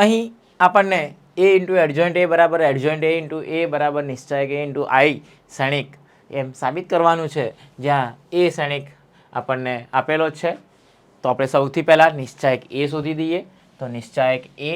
અહીં આપણને એ into adjoint એ બરાબર એડજોઇન્ટ એ ઇન્ટુ એ બરાબર નિશ્ચાયક એ ઇન્ટુ આઈ શ્રેણિક એમ સાબિત કરવાનું છે. જ્યાં એ શ્રેણિક આપણને આપેલો છે. તો આપણે સૌથી પહેલાં નિશ્ચાયક એ શોધી દઈએ. તો નિશ્ચાયક એ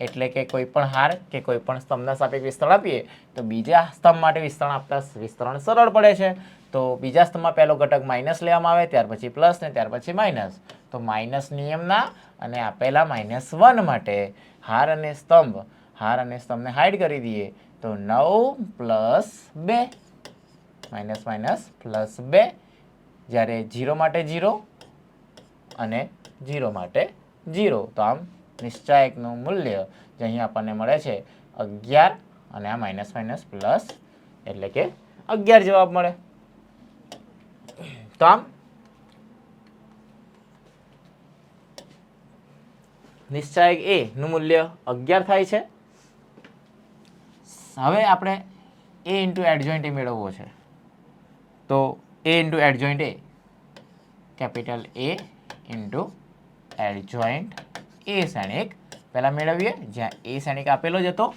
એટલે કે કોઈ પણ હાર કે કોઈપણ સ્તંભના સાપેક્ષ વિસ્તરણ આપીએ તો બીજા સ્તંભ માટે વિસ્તરણ આપતા વિસ્તરણ સરળ પડે છે. તો બીજા સ્તંભમાં પહેલો ઘટક માઇનસ લેવામાં આવે ત્યાર પછી પ્લસ ને ત્યાર પછી માઇનસ તો માઇનસ નિયમના અને આપેલા માઇનસ વન માટે હાર અને સ્તંભ, હાર અને સ્તંભને હાઈડ કરી દઈએ તો નવ પ્લસ બે, માઇનસ માઇનસ પ્લસ બે, જ્યારે જીરો માટે જીરો અને જીરો માટે જીરો તો આમ નિશ્ચાયકનું મૂલ્ય જે અહીં આપણને મળે છે અગિયાર અને આ માઇનસ માઇનસ પ્લસ એટલે કે અગિયાર જવાબ મળે. તો આમ નિશ્ચાયક એ નું મૂલ્ય અગિયાર થાય છે. હવે આપણે એ ઇન્ટુ એડજોઇન્ટ એ મેળવવો છે. તો A into adjoint A capital A into adjoint A શ્રેણિક. પહેલાં મેળવીએ, જ્યાં એ શ્રેણિક આપેલો જ હતો.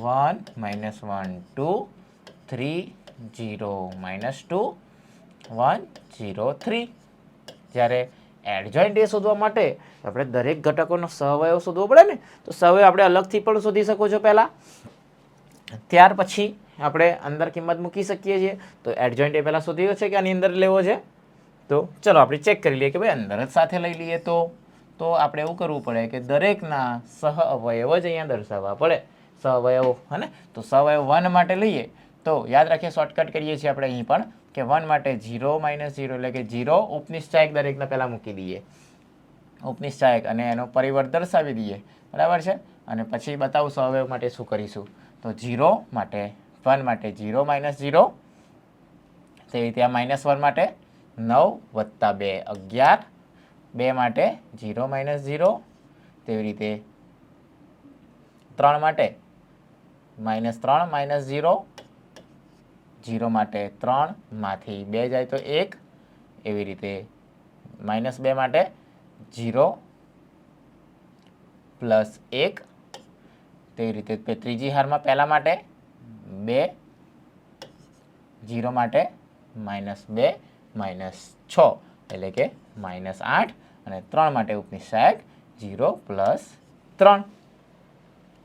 One minus one two three zero minus two one zero three જ્યારે એડજોઇન્ટ એ શોધવા માટે આપણે દરેક ઘટકોનો સહવયવ શોધવો પડે ને, તો સહવયવ આપણે અલગથી પણ શોધી શકો છો પહેલાં. ત્યાર પછી આપણે અંદર કિંમત મૂકી શકીએ છીએ. તો એડજોઇન્ટ એ પહેલાં શોધ્યો છે કે આની અંદર લેવો છે? તો ચલો આપણે ચેક કરી લઈએ કે ભાઈ અંદર જ સાથે લઈ લઈએ તો તો આપણે એવું કરવું પડે કે દરેકના સહ અવયવ જ અહીંયા દર્શાવવા પડે. સહઅવયવો હે ને? તો સહવયવ વન માટે લઈએ. તો યાદ રાખીએ શોર્ટકટ કરીએ છીએ આપણે અહીં પણ કે વન માટે જીરો માઇનસ ઝીરો એટલે કે ઝીરો ઉપનિશ્ચાયક દરેકને પહેલાં મૂકી દઈએ. ઉપનિશ્ચાયક અને એનો પરિવર્ત દર્શાવી દઈએ. બરાબર છે? અને પછી બતાવું હવે માટે શું કરીશું. તો જીરો માટે વન માટે જીરો માઇનસ ઝીરો તેવી રીતે આ માઇનસ વન માટે નવ વત્તા બે, અગિયાર. બે માટે જીરો માઇનસ ઝીરો તેવી રીતે ત્રણ માટે માઇનસ ત્રણ માઇનસ જીરો જીરો માટે ત્રણમાંથી બે જાય તો એક. એવી રીતે માઇનસ બે માટે જીરો પ્લસ એક. તેવી રીતે ત્રીજી હારમાં પહેલાં માટે બે, જીરો માટે માઇનસ બે, માઇનસ છ. એટલે કે માઇનસ આઠ અને ત્રણ માટે ઉપનિશ્ચાયક જીરો પ્લસ ત્રણ.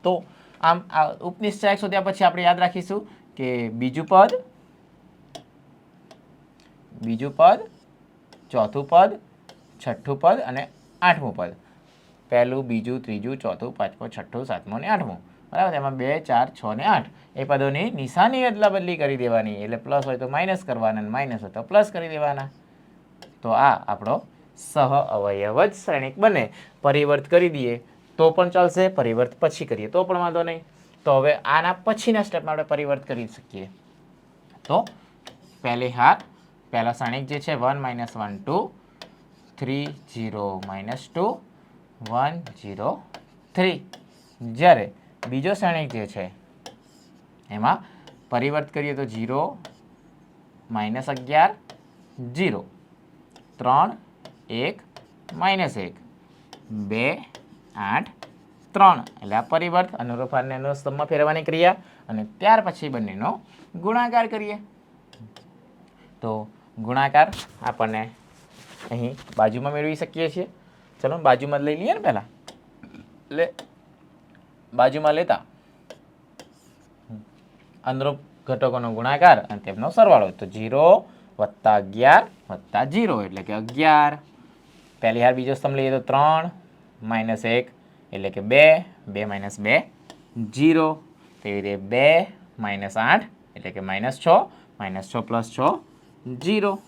તો આમ આ ઉપનિશ્ચાયક શોધ્યા પછી આપણે યાદ રાખીશું કે બીજું પદ બીજું પદ, ચોથું પદ, છઠ્ઠું પદ અને આઠમું પદ. પહેલું, બીજું, ત્રીજું, ચોથું, પાંચમું, છઠ્ઠું, સાતમું અને આઠમું. બરાબર? એમાં બે, ચાર, છ ને આઠ. એ પદોની નિશાની અદલા બદલી કરી દેવાની. એટલે પ્લસ હોય તો માઇનસ કરવાના માઇનસ હોય તો પ્લસ કરી દેવાના. તો આ આપણો સહ અવયવ જ શ્રેણિક બને. પરિવર્ત કરી દઈએ. તો પણ ચાલશે, પરિવર્ત પછી કરીએ. તો પણ વાંધો નહીં. તો હવે આના પછીના સ્ટેપમાં આપણે પરિવર્ત કરી શકીએ. તો પહેલી હાર પહેલા શ્રેણિક જે છે, one minus one two, three zero minus two, one zero three. જ્યારે બીજો શ્રેણિક જે છે, એમાં પરિવર્ત કરીએ તો જીરો માઇનસ અગિયાર, જીરો. ત્રણ, એક, માઇનસ એક. બે, આઠ, ત્રણ. એટલે આ પરિવર્ત અનુરૂપ સ્તંભમાં ફેરવવાની ક્રિયા અને ત્યાર પછી બંનેનો ગુણાકાર કરીએ. તો ગુણાકાર આપણને અહીં બાજુમાં મેળવી શકીએ છીએ. ચલો, બાજુમાં લઈ લઈએ ને પહેલાં. એટલે બાજુમાં લેતા. અનુરૂપ ઘટકોનો ગુણાકાર અને તેમનો સરવાળો. તો જીરો વત્તા અગિયાર વત્તા જીરો, એટલે કે અગિયાર. પહેલી હાર બીજો સ્તંભ લઈએ તો ત્રણ, માઇનસ એક, એટલે કે બે બે માઇનસ બે, જીરો. તેવી રીતે બે, માઇનસ આઠ, એટલે કે માઇનસ છ માઇનસ છ પ્લસ છ જીરો.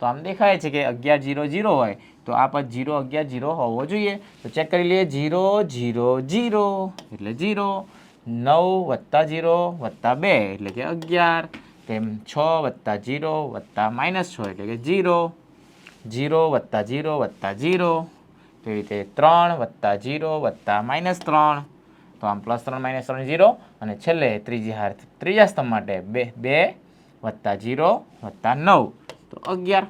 તો આમ દેખાય છે કે અગિયાર જીરો જીરો હોય, તો આ પદ જીરો અગિયાર જીરો હોવો જોઈએ. તો ચેક કરી લઈએ, જીરો જીરો જીરો. એટલે જીરો, નવ વત્તા જીરો વત્તા બે, એટલે કે અગિયાર. તેમ છ વત્તા જીરો વત્તા માઇનસ છ, એટલે કે જીરો. જીરો વત્તા જીરો વત્તા જીરો. તેવી રીતે ત્રણ વત્તા જીરો વત્તા માઇનસ ત્રણ. તો આમ પ્લસ ત્રણ માઇનસ ત્રણ જીરો. અને છેલ્લે ત્રીજી હાર, ત્રીજા સ્તંભ માટે બે બે વત્તા જીરો, વત્તા નવ. તો અગિયાર.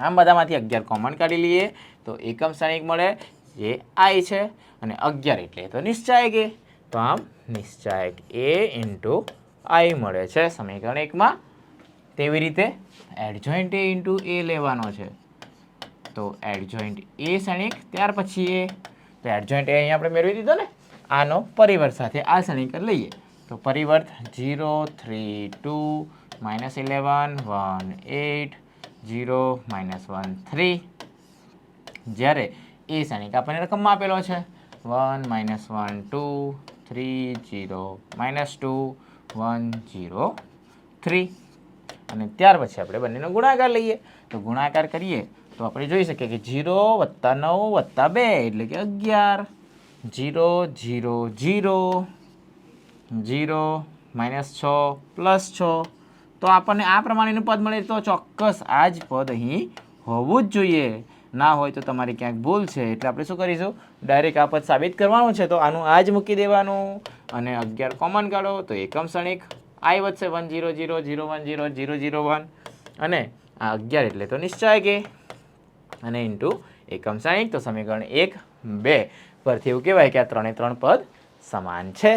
આમ બધામાંથી અગિયાર કોમન કાઢી લઈએ. તો એકમ શ્રેણિક મળે જે આઈ છે અને અગિયાર એટલે તો નિશ્ચાયક એ. તો આમ નિશ્ચાયક એ ઇન્ટુ આઈ મળે છે. સમીકરણ એકમાં તેવી રીતે એડજોઈન્ટ એ ઇન્ટુ એ લેવાનો છે. તો એડજોઈન્ટ એ સૈનિક ત્યાર પછી એ. તો એડજોઈન્ટ એ અહીંયા આપણે મેળવી દીધો ને? આનો પરિવર્ત સાથે આ સમીકર લઈએ. તો પરિવર્ત zero, three, two minus eleven one eight zero minus one three જ્યારે એ સૈનિક આપણને રકમમાં આપેલો છે. One minus one two three zero minus two one zero three અને ત્યાર પછી આપણે બંનેનો ગુણાકાર લઈએ. તો ગુણાકાર કરીએ તો આપણે જોઈ શકીએ કે જીરો વત્તા નવ વત્તા બે એટલે કે અગિયાર. Zero zero zero zero minus છ પ્લસ છ. તો આપણને આ પ્રમાણેનું પદ મળે તો ચોક્કસ આ જ પદ અહીં હોવું જ જોઈએ. ના હોય તો તમારી ક્યાંક ભૂલ છે. એટલે આપણે શું કરીશું? ડાયરેક્ટ આ પદ સાબિત કરવાનું છે. તો આનું આ જ મૂકી દેવાનું. અને અગિયાર કોમન કાઢો. તો એકમ ક્ષણિક આઈ વધશે one zero zero zero one zero zero zero one અને આ અગિયાર એટલે તો નિશ્ચય કે અને ઇન્ટુ એકમ ક્ષણિક તો સમીકરણ એક બે. પરથી એવું કહેવાય કે આ ત્રણે ત્રણ પદ સમાન છે.